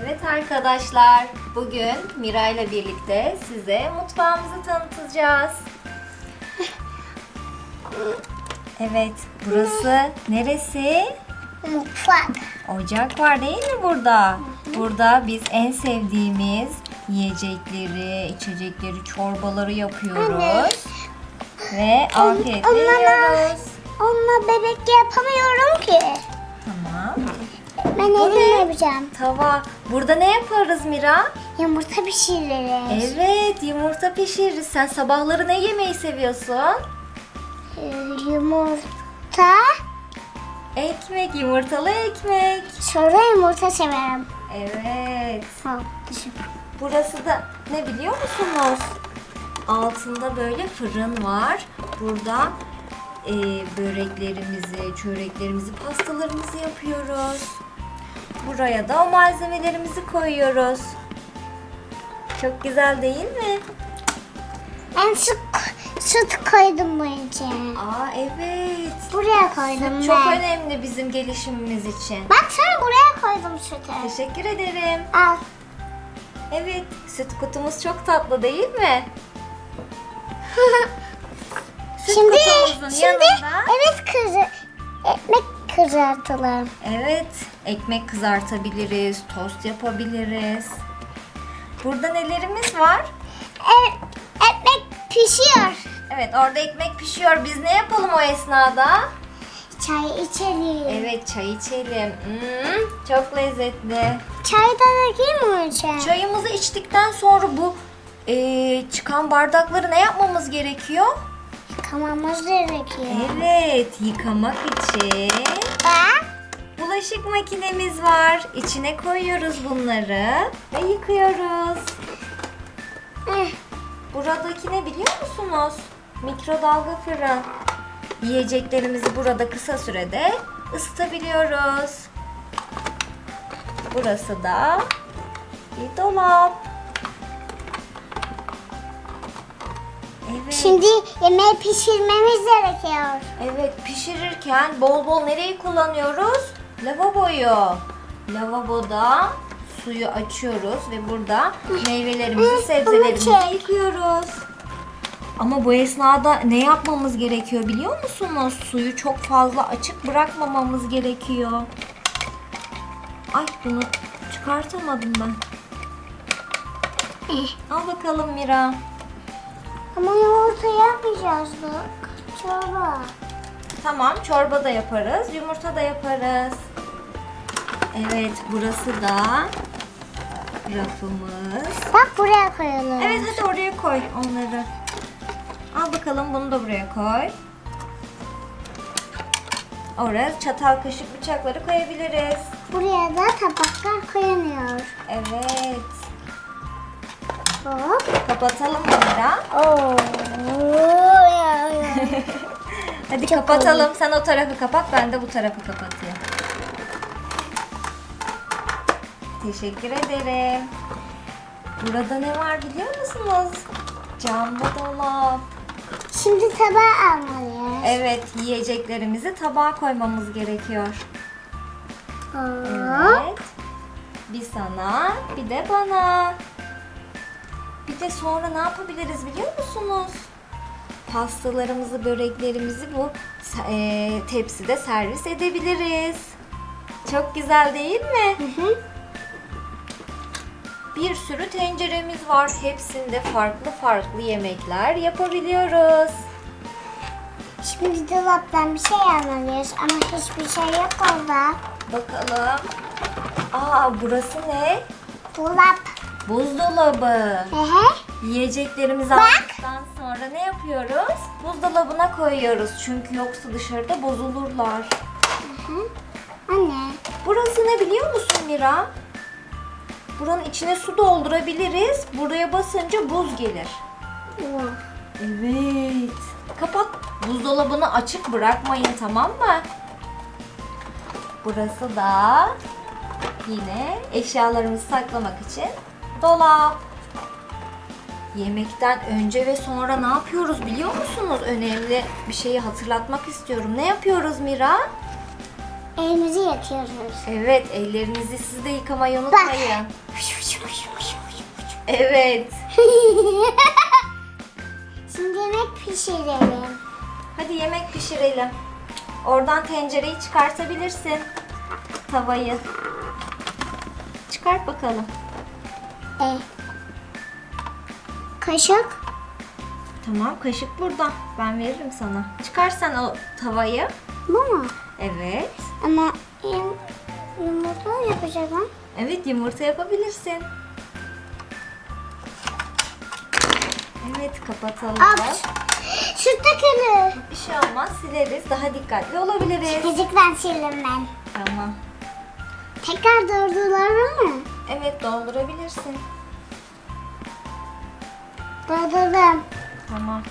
Evet arkadaşlar, bugün Mira ile birlikte size mutfağımızı tanıtacağız. Evet, burası neresi? Mutfak. Ocak var değil mi burada? Burada biz en sevdiğimiz yiyecekleri, içecekleri, çorbaları yapıyoruz. Ve afiyetle yiyoruz. Onunla bebek yapamıyorum ki. Ben Bu elimle ne? yapacağım. Tava. Burada ne yaparız Mira? Yumurta pişiririz. Evet, yumurta pişiririz. Sen sabahları ne yemeyi seviyorsun? Ee, yumurta. Ekmek, yumurtalı ekmek. Sonra yumurta severim. Evet. Burası da ne biliyor musunuz? Altında böyle fırın var. Burada e, böreklerimizi, çöreklerimizi, pastalarımızı yapıyoruz. Buraya da o malzemelerimizi koyuyoruz. Çok güzel değil mi? Ben süt, süt koydum bunun için. Aa evet. Buraya koydum Çok ben. önemli bizim gelişimimiz için. Bak sana buraya koydum sütü. Teşekkür ederim. Al. Evet, süt kutumuz çok tatlı değil mi? Süt Şimdi, kutumuzun şimdi yanında evet kızı ekmek kızartalım. evet ekmek kızartabiliriz, tost yapabiliriz. Burada nelerimiz var? Evet, ekmek pişiyor. Evet, orada ekmek pişiyor. Biz ne yapalım o esnada? Çay içelim. Evet, çay içelim. Hmm, çok lezzetli. Çay da dökeyim mi için? Çayımızı içtikten sonra bu eee, çıkan bardakları ne yapmamız gerekiyor? Yıkamamız gerekiyor. Evet, yıkamak için Bak. Bulaşık makinemiz var. İçine koyuyoruz bunları ve yıkıyoruz. Eh, Buradaki ne biliyor musunuz? Mikrodalga fırın. Yiyeceklerimizi burada kısa sürede ısıtabiliyoruz. Burası da bir dolap. Evet. Şimdi yemeği pişirmemiz gerekiyor. Evet pişirirken bol bol nereyi kullanıyoruz? Lavaboyu. Lavaboda suyu açıyoruz ve burada meyvelerimizi, sebzelerimizi yıkıyoruz. Ama bu esnada ne yapmamız gerekiyor biliyor musunuz? Suyu çok fazla açık bırakmamamız gerekiyor. Ay bunu çıkartamadım ben. Eh, Al bakalım Mira. Ama yumurta yapmayacaktık. Çorba. Tamam, çorba da yaparız, yumurta da yaparız. Evet, burası da rafımız. Bak buraya koyalım. Evet, hadi oraya koy onları. Al bakalım, bunu da buraya koy. Oraya çatal, kaşık, bıçakları koyabiliriz. Buraya da tabaklar koyanıyor. Evet. Hop. Kapatalım Mira. Oo. Hadi Çok kapatalım. Sen o tarafı kapat, ben de bu tarafı kapatayım. Teşekkür ederim. Burada ne var biliyor musunuz? Camlı dolap. Şimdi tabağı almalıyız. Evet, yiyeceklerimizi tabağa koymamız gerekiyor. Hop. Evet. Bir sana, bir de bana. Bir de sonra ne yapabiliriz biliyor musunuz? Pastalarımızı, böreklerimizi bu e, tepside servis edebiliriz. Çok güzel değil mi? Hı hı. Bir sürü tenceremiz var. Hepsinde farklı farklı yemekler yapabiliyoruz. Şimdi dolaptan bir şey almalıyız ama hiçbir şey yok orada. Bakalım. Aa burası ne? Dolap. Buzdolabı. Hı hı. Yiyeceklerimizi aldıktan sonra ne yapıyoruz? Buzdolabına koyuyoruz. Çünkü yoksa dışarıda bozulurlar. Hı. Anne. Burası ne biliyor musun Mira? Buranın içine su doldurabiliriz. Buraya basınca buz gelir. Evet. Kapat. Buzdolabını açık bırakmayın tamam mı? Burası da yine eşyalarımızı saklamak için dolap. Yemekten önce ve sonra ne yapıyoruz biliyor musunuz? Önemli bir şeyi hatırlatmak istiyorum. Ne yapıyoruz Mira? Elimizi yakıyoruz. Evet ellerinizi siz de yıkamayı unutmayın. Evet. Şimdi yemek pişirelim. Hadi yemek pişirelim. Oradan tencereyi çıkartabilirsin. Tavayı. Çıkart bakalım. E. Kaşık. Tamam kaşık burada. Ben veririm sana. Çıkar sen o tavayı. Bu mu? Evet. Ama yum, yumurta yapacağım. Evet yumurta yapabilirsin. Evet kapatalım. Aç. Süt dökülür. Bir şey olmaz sileriz. Daha dikkatli olabiliriz. Çocuklar sildim ben. Tamam. Tekrar dolduralım mı? Evet doldurabilirsin. Doldurdum. Tamam.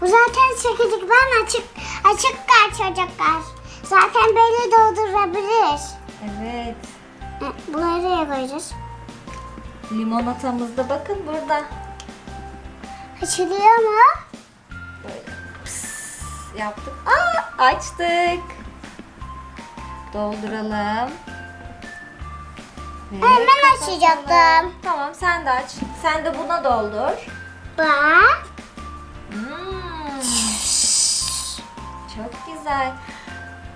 Bu zaten çekirdekten açık açık kar çocuklar. Zaten böyle doldurabilir. Evet. Nereye koyacağız? Limonatamız da bakın burada. Açılıyor mu? Böyle pıs yaptık. Aa, açtık. Dolduralım. Ve Hemen kapatalım. açacaktım. Tamam sen de aç. Sen de buna doldur. Bak. Hmm. Çok güzel.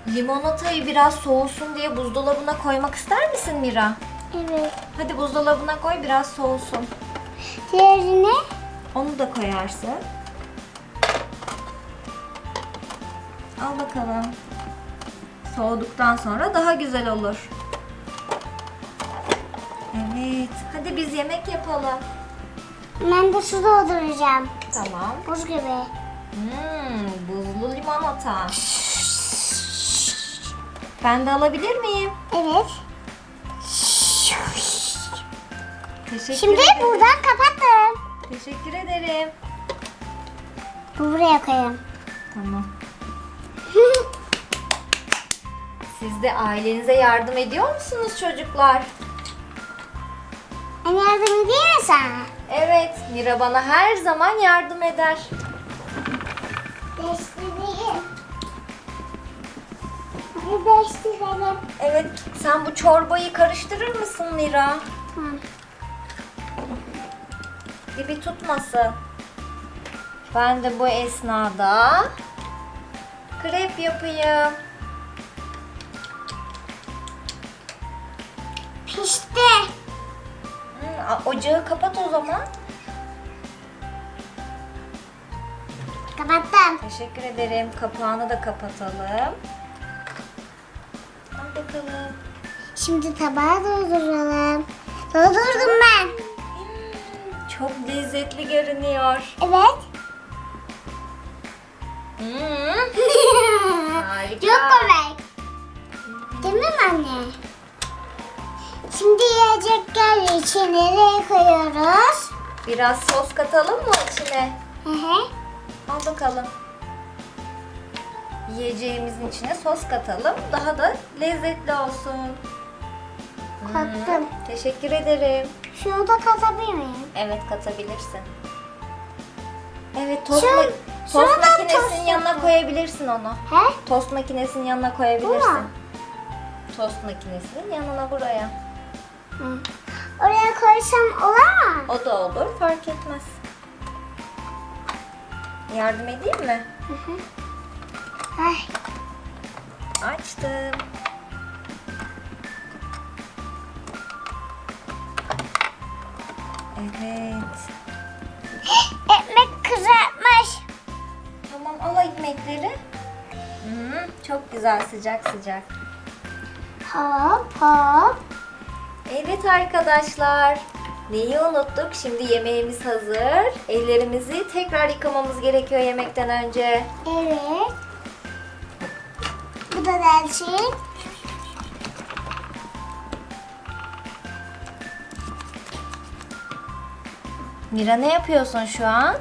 Limonatayı biraz soğusun diye buzdolabına koymak ister misin Mira? Evet. Hadi buzdolabına koy biraz soğusun. Diğerini Onu da koyarsın. Al bakalım. Soğuduktan sonra daha güzel olur. Evet. Hadi biz yemek yapalım. ben de su dolduracağım. Tamam. Buz gibi. Hmm, buzlu limonata. Ben de alabilir miyim? Evet. Teşekkür Şimdi ederim. buradan kapattım. Teşekkür ederim. Bu buraya koyayım. Tamam. Siz de ailenize yardım ediyor musunuz çocuklar? Ben yardım edeyim mi sana? Evet, Mira bana her zaman yardım eder. Değiştireyim. Hadi değiştirelim. Evet, sen bu çorbayı karıştırır mısın Mira? Hı. Dibi tutmasın. Ben de bu esnada krep yapayım. Pişti. Hı, ocağı kapat o zaman. Kapattım. Teşekkür ederim. Kapağını da kapatalım. Al bakalım. Şimdi tabağa dolduralım. Doldurdum ben. Çok lezzetli görünüyor. Evet. Hmm, Harika. Çok komik. Değil mi anne? Şimdi yiyecekler için nereye koyuyoruz? Biraz sos katalım mı içine? Hı hı. Al bakalım. Yiyeceğimizin içine sos katalım. Daha da lezzetli olsun. Hmm, Kattım. Teşekkür ederim. Şunu da katabilir miyim? Evet katabilirsin. Evet tost, Şu- ma- tost makinesinin tost yanına koyabilirsin onu. He? Tost makinesinin yanına koyabilirsin. mu? Tost makinesinin yanına buraya. Hı. Oraya koysam olur mu? O da olur fark etmez. Yardım edeyim mi? Hı hı. Ay. Açtım. Evet. Ekmek kızartmış. Tamam al ekmekleri. Hmm, çok güzel sıcak sıcak. Hop hop. Evet arkadaşlar. Neyi unuttuk? Şimdi yemeğimiz hazır. Ellerimizi tekrar yıkamamız gerekiyor yemekten önce. Evet. Bu da delçin. Mira ne yapıyorsun şu an?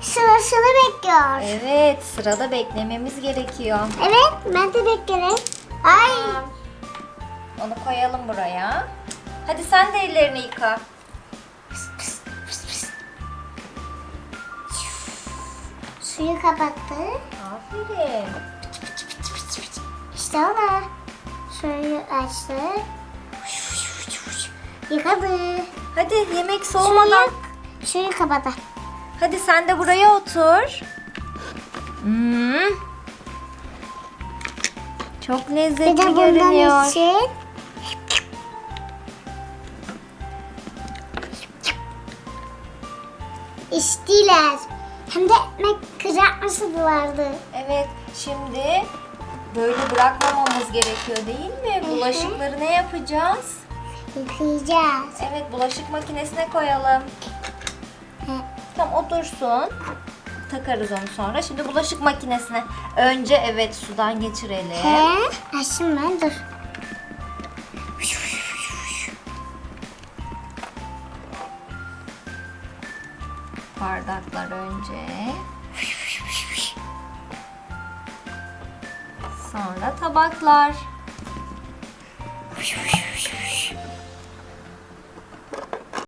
Sırasını bekliyor. Evet sırada beklememiz gerekiyor. Evet, ben de beklerim. Ay. Tamam. Onu koyalım buraya. Hadi sen de ellerini yıka. Suyu kapattı. Aferin. Sonra şöyle açtık. Yıkadı. Hadi yemek soğumadan. Şurayı kapatalım. Hadi sen de buraya otur. Hmm. Çok Bir lezzetli de bundan görünüyor. için. İçtiler. Hem de ekmek kızartması vardı. Evet, şimdi böyle bırakmamamız gerekiyor değil mi? Bulaşıkları ne yapacağız? Yıkayacağız. Evet, bulaşık makinesine koyalım. Tamam, otursun. Takarız onu sonra. Şimdi bulaşık makinesine. Önce evet sudan geçirelim. He. Açtım ben dur. Bardaklar önce. Tabaklar.